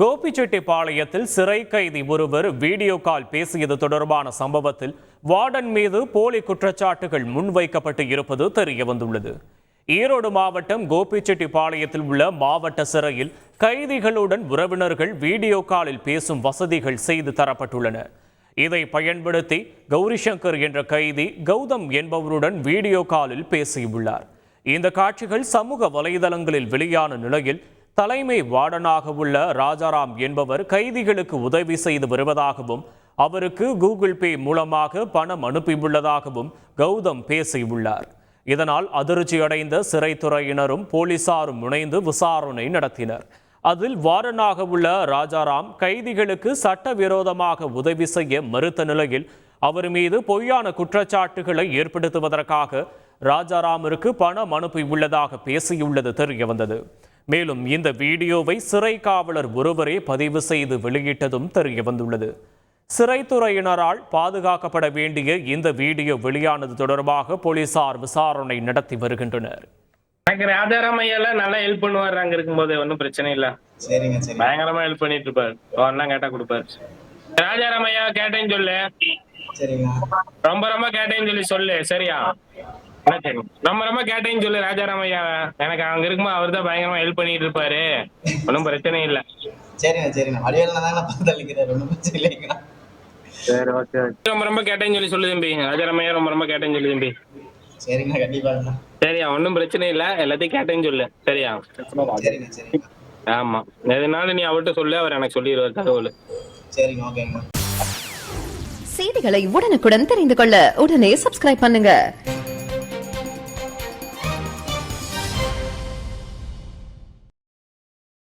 கோபிச்செட்டிப்பாளையத்தில் சிறை கைதி ஒருவர் வீடியோ கால் பேசியது தொடர்பான சம்பவத்தில் வார்டன் மீது போலி குற்றச்சாட்டுகள் முன்வைக்கப்பட்டு இருப்பது தெரிய வந்துள்ளது ஈரோடு மாவட்டம் கோபிச்செட்டிப்பாளையத்தில் உள்ள மாவட்ட சிறையில் கைதிகளுடன் உறவினர்கள் வீடியோ காலில் பேசும் வசதிகள் செய்து தரப்பட்டுள்ளன. இதை பயன்படுத்தி கௌரிசங்கர் என்ற கைதி கௌதம் என்பவருடன் வீடியோ காலில் பேசியுள்ளார். இந்த காட்சிகள் சமூக வலைதளங்களில் வெளியான நிலையில் தலைமை வார்டனாக உள்ள ராஜாராம் என்பவர் கைதிகளுக்கு உதவி செய்து வருவதாகவும் அவருக்கு கூகுள் பே மூலமாக பணம் அனுப்பியுள்ளதாகவும் கௌதம் பேசியுள்ளார். இதனால் அதிர்ச்சியடைந்த சிறைத்துறையினரும் போலீசாரும் இணைந்து விசாரணை நடத்தினர். அதில் வாரனாக உள்ள ராஜாராம் கைதிகளுக்கு சட்டவிரோதமாக உதவி செய்ய மறுத்த நிலையில் அவர் மீது பொய்யான குற்றச்சாட்டுகளை ஏற்படுத்துவதற்காக ராஜாராமிற்கு பணம் அனுப்பியுள்ளதாக பேசியுள்ளது தெரிய வந்தது மேலும் இந்த வீடியோவை சிறை காவலர் ஒருவரே பதிவு செய்து வெளியிட்டதும் தெரிய வந்துள்ளது. சிறைத்துறையினரால் பாதுகாக்கப்பட வேண்டிய இந்த வீடியோ வெளியானது தொடர்பாக போலீசார் விசாரணை நடத்தி வருகின்றனர். எனக்கு ராஜாராம் ஐயால நல்லா ஹெல்ப் பண்ணுவாரு. அங்க இருக்கும்போது ஒன்றும் பிரச்சனை இல்ல. சரிங்க சரி பயங்கரமா ஹெல்ப் பண்ணிட்டு இருப்பாரு. ஒன்னா கேட்டா கொடுப்பாரு. ராஜாராம் ஐயா கேட்டேன்னு சொல்லு. சரிங்க. ரொம்ப ரொம்ப கேட்டேன்னு சொல்லி சொல்லு. சரியா? சரி ரொம்ப கேட்டேன்னு சொல்லு ராஜாராம் ஐயா எனக்கு அங்க இருக்கும்போது அவர் தான் பயங்கரமா ஹெல்ப் பண்ணிட்டு இருப்பாரு. ஒன்றும் பிரச்சனை இல்ல. சரிங்க சரிங்க வடிவேல தாங்க பார்த்து அளிக்கிறார் ஒன்றும் பிரச்சனை இல்லைங்க. சரி ஓகே ரொம்ப ரொம்ப கேட்டேன்னு சொல்லி சொல்லு தம்பி. ராஜாராம் ஐயா ரொம்ப ரொம்ப கேட்டேன்னு சொல்லு தம்பி. சரியா ஒன்றும் பிரச்சனை இல்ல. எல்லாத்தையும் கேட்டேன்னு சொல்லு. சரியா? சரிங்க சரிங்க ஆமா. எதுனாலும் நீ அவர்கிட்ட சொல்லு. அவர் எனக்கு சொல்லிடுவார் தகவல். சரிங்க ஓகேங்க செய்திகளை உடனுக்குடன் தெரிந்து கொள்ள உடனே சப்ஸ்கிரைப் பண்ணுங்க.